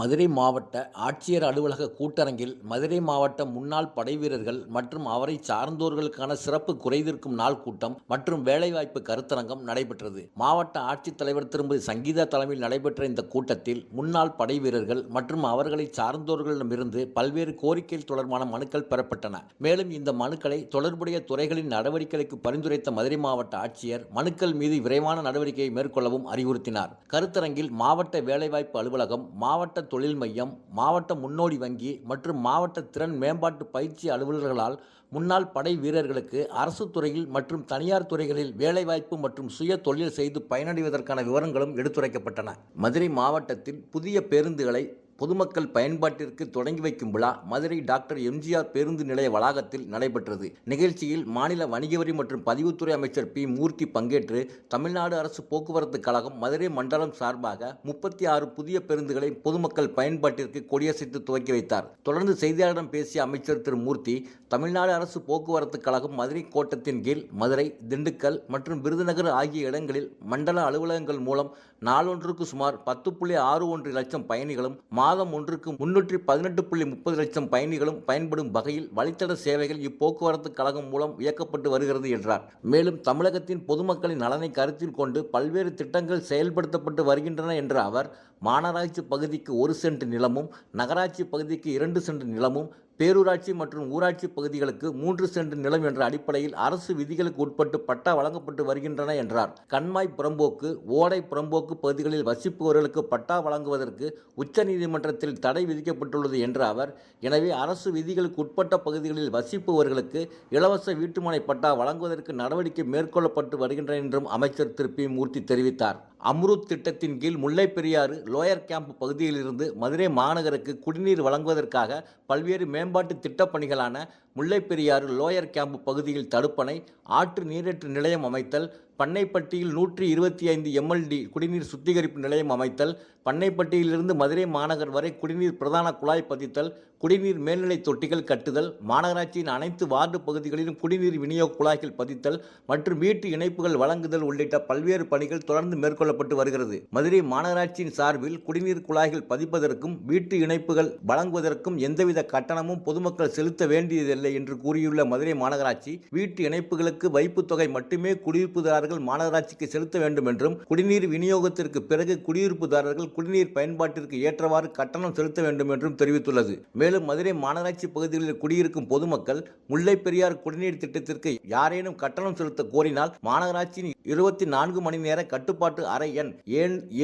மதுரை மாவட்ட ஆட்சியர் அலுவலக கூட்டரங்கில் மதுரை மாவட்ட முன்னாள் படைவீரர்கள் மற்றும் அவரை சார்ந்தோர்களுக்கான சிறப்பு குறைதீர்க்கும் நாள் கூட்டம் மற்றும் வேலைவாய்ப்பு கருத்தரங்கம் நடைபெற்றது. மாவட்ட ஆட்சித்தலைவர் திருமதி சங்கீதா தலைமையில் நடைபெற்ற இந்த கூட்டத்தில் முன்னாள் படைவீரர்கள் மற்றும் அவர்களை சார்ந்தோர்களிடமிருந்து பல்வேறு கோரிக்கைகள் தொடர்பான மனுக்கள் பெறப்பட்டன. மேலும் இந்த மனுக்களை தொடர்புடைய துறைகளின் நடவடிக்கைகளுக்கு பரிந்துரைத்த மதுரை மாவட்ட ஆட்சியர் மனுக்கள் மீது விரைவான நடவடிக்கையை மேற்கொள்ளவும் அறிவுறுத்தினார். கருத்தரங்கில் மாவட்ட வேலைவாய்ப்பு அலுவலகம் மாவட்ட தொழில் மையம் மாவட்ட முன்னோடி வங்கி மற்றும் மாவட்ட திறன் மேம்பாட்டு பயிற்சி அலுவலர்களால் முன்னாள் படை வீரர்களுக்கு அரசு துறையில் மற்றும் தனியார் துறைகளில் வேலைவாய்ப்பு மற்றும் சுய தொழில் செய்து பயனடைவதற்கான விவரங்களும் எடுத்துரைக்கப்பட்டன. மதுரை மாவட்டத்தில் புதிய பேருந்துகளை பொதுமக்கள் பயன்பாட்டிற்கு தொடங்கி வைக்கும் விழா மதுரை டாக்டர் எம்ஜிஆர் பேருந்து நிலைய வளாகத்தில் நடைபெற்றது. நிகழ்ச்சியில் மாநில வணிக வரி மற்றும் பதிவுத்துறை அமைச்சர் பி. மூர்த்தி பங்கேற்று தமிழ்நாடு அரசு போக்குவரத்து கழகம் மதுரை மண்டலம் சார்பாக முப்பத்தி ஆறு புதிய பேருந்துகளை பொதுமக்கள் பயன்பாட்டிற்கு கொடியசைத்து துவக்கி வைத்தார். தொடர்ந்து செய்தியாளரிடம் பேசிய அமைச்சர் திரு. மூர்த்தி தமிழ்நாடு அரசு போக்குவரத்து கழகம் மதுரை கோட்டத்தின் கீழ் மதுரை திண்டுக்கல் மற்றும் விருதுநகர் ஆகிய இடங்களில் மண்டல அலுவலகங்கள் மூலம் நாளொன்றுக்கு சுமார் பத்து புள்ளி ஆறு ஒன்று லட்சம் பயணிகளும் மாதம் ஒன்றுக்கு முன்னூற்றி பதினெட்டு புள்ளி முப்பது லட்சம் பயணிகளும் பயன்படும் வகையில் வழித்தட சேவைகள் இப்போக்குவரத்து கழகம் மூலம் இயக்கப்பட்டு வருகிறது என்றார். மேலும் தமிழகத்தின் பொதுமக்களின் நலனை கருத்தில் கொண்டு பல்வேறு திட்டங்கள் செயல்படுத்தப்பட்டு வருகின்றன என்ற அவர் மாநகராட்சி பகுதிக்கு ஒரு சென்ட் நிலமும் நகராட்சி பகுதிக்கு இரண்டு சென்ட் நிலமும் பேரூராட்சி மற்றும் ஊராட்சி பகுதிகளுக்கு மூன்று சென்ட் நிலம் என்ற அடிப்படையில் அரசு விதிகளுக்கு உட்பட்டு பட்டா வழங்கப்பட்டு வருகின்றன என்றார். கண்மாய் புறம்போக்கு ஓடை புறம்போக்கு பகுதிகளில் வசிப்பவர்களுக்கு பட்டா வழங்குவதற்கு உச்சநீதிமன்றத்தில் தடை விதிக்கப்பட்டுள்ளது என்ற அவர் எனவே அரசு விதிகளுக்கு உட்பட்ட பகுதிகளில் வசிப்பவர்களுக்கு இலவச வீட்டுமனை பட்டா வழங்குவதற்கு நடவடிக்கை மேற்கொள்ளப்பட்டு வருகின்றன என்றும் அமைச்சர் திரு. பி. மூர்த்தி தெரிவித்தார். அம்ருத் திட்டத்தின் கீழ் முல்லைப் பெரியாறு லோயர் கேம்ப் பகுதியிலிருந்து மதுரை மாநகருக்கு குடிநீர் வழங்குவதற்காக பல்வேறு மேம்பாட்டு திட்டப் முல்லைப்பெரியாறு லோயர் கேம்ப் பகுதியில் தடுப்பணை ஆற்று நீரேற்று நிலையம் அமைத்தல் பண்ணைப்பட்டியில் நூற்றி இருபத்தி ஐந்து எம்எல்டி குடிநீர் சுத்திகரிப்பு நிலையம் அமைத்தல் பண்ணைப்பட்டியிலிருந்து மதுரை மாநகர் வரை குடிநீர் பிரதான குழாய் பதித்தல் குடிநீர் மேல்நிலை தொட்டிகள் கட்டுதல் மாநகராட்சியின் அனைத்து வார்டு பகுதிகளிலும் குடிநீர் விநியோக குழாய்கள் பதித்தல் மற்றும் வீட்டு இணைப்புகள் வழங்குதல் உள்ளிட்ட பல்வேறு பணிகள் தொடர்ந்து மேற்கொள்ளப்பட்டு வருகிறது. மதுரை மாநகராட்சியின் சார்பில் குடிநீர் குழாய்கள் பதிப்பதற்கும் வீட்டு இணைப்புகள் வழங்குவதற்கும் எந்தவித கட்டணமும் பொதுமக்கள் செலுத்த வேண்டியதில்லை. என்று கூறியுள்ள மதுரை மாநகராட்சி வீட்டு இணைப்புகளுக்கு வைப்புத் தொகை மட்டுமே குடியிருப்புதாரர்கள் மாநகராட்சிக்கு செலுத்த வேண்டும் என்றும் குடிநீர் விநியோகத்திற்கு பிறகு குடியிருப்புதாரர்கள் குடிநீர் பயன்பாட்டிற்கு ஏற்றவாறு கட்டணம் செலுத்த வேண்டும் என்றும் தெரிவித்துள்ளது. மேலும் மதுரை மாநகராட்சி பகுதிகளில் குடியிருக்கும் பொதுமக்கள் முல்லை பெரியார் குடிநீர் திட்டத்திற்கு யாரேனும் கட்டணம் செலுத்த கோரினால் மாநகராட்சியின் இருபத்தி நான்கு மணி நேர கட்டுப்பாட்டு அறை எண்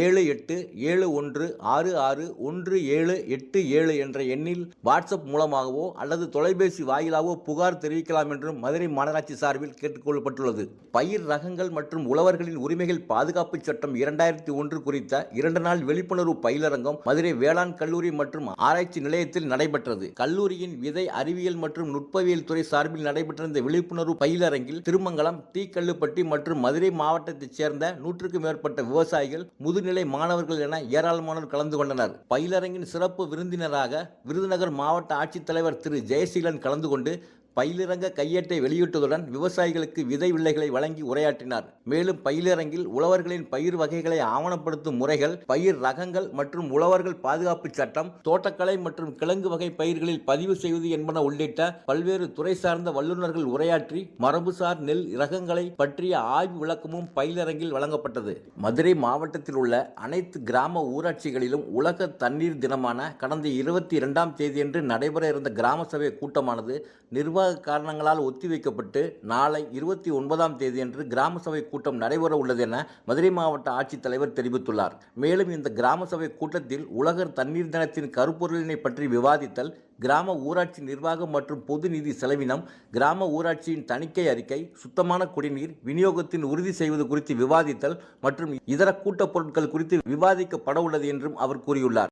ஏழு எட்டு ஏழு ஒன்று ஆறு ஆறு ஒன்று ஏழு எட்டு ஏழு என்ற எண்ணில் வாட்ஸ்அப் மூலமாகவோ அல்லது தொலைபேசி வாயிலாகவோ புகார் தெரிவிக்கலாம் என்றும் மதுரை மாநகராட்சி சார்பில் கேட்டுக்கொள்ளப்பட்டுள்ளது. பயிர் ரகங்கள் மற்றும் உழவர்களின் உரிமைகள் பாதுகாப்பு சட்டம் இரண்டாயிரத்தி ஒன்று குறித்த இரண்டு நாள் விழிப்புணர்வு பயிலரங்கம் மதுரை வேளாண் கல்லூரி மற்றும் ஆராய்ச்சி நிலையத்தில் நடைபெற்றது. கல்லூரியின் விதை அறிவியல் மற்றும் நுட்பவியல் துறை சார்பில் நடைபெற்ற இந்த விழிப்புணர்வு பயிலரங்கில் திருமங்கலம் தீக்கல்லுப்பட்டி மற்றும் மதுரை மாவட்டத்தைச் சேர்ந்த நூற்றுக்கும் மேற்பட்ட விவசாயிகள் முதுநிலை மாணவர்கள் என ஏராளமானோர் கலந்து கொண்டனர். பயிலரங்கின் சிறப்பு விருந்தினராக விருதுநகர் மாவட்ட ஆட்சித்தலைவர் திரு. ஜெயசீலன் கலந்து கொண்டு అనుకుంటే பயிலிறங்க கையேட்டை வெளியிட்டதுடன் விவசாயிகளுக்கு விதை வில்லைகளை வழங்கி உரையாற்றினார். மேலும் பயிலிறங்கில் உழவர்களின் பயிர் வகைகளை ஆவணப்படுத்தும் முறைகள் பயிர் ரகங்கள் மற்றும் உழவர்கள் பாதுகாப்பு சட்டம் தோட்டக்கலை மற்றும் கிழங்கு வகை பயிர்களில் பதிவு செய்வது என்பன உள்ளிட்ட பல்வேறு துறை சார்ந்த வல்லுநர்கள் உரையாற்றி மரபுசார் நெல் ரகங்களை பற்றிய ஆய்வு விளக்கமும் பயிலரங்கில் வழங்கப்பட்டது. மதுரை மாவட்டத்தில் உள்ள அனைத்து கிராம ஊராட்சிகளிலும் உலக தண்ணீர் தினமான கடந்த இருபத்தி இரண்டாம் தேதியன்று நடைபெற இருந்த கிராம சபை கூட்டமானது நிர்வாக காரணங்களால் ஒத்திவைக்கப்பட்டு நாளை இருபத்தி ஒன்பதாம் தேதியன்று கிராம சபை கூட்டம் நடைபெற உள்ளது என மதுரை மாவட்ட ஆட்சித்தலைவர் தெரிவித்துள்ளார். மேலும் இந்த கிராம சபை கூட்டத்தில் உலகர் தண்ணீர் தினத்தின் கருப்பொருளினை பற்றி விவாதித்தல் கிராம ஊராட்சி நிர்வாகம் மற்றும் பொது நிதி செலவினம் கிராம ஊராட்சியின் தணிக்கை அறிக்கை சுத்தமான குடிநீர் விநியோகத்தின் உறுதி செய்வது குறித்து விவாதித்தல் மற்றும் இதர கூட்டப் பொருட்கள் குறித்து விவாதிக்கப்பட உள்ளது என்றும் அவர் கூறியுள்ளார்.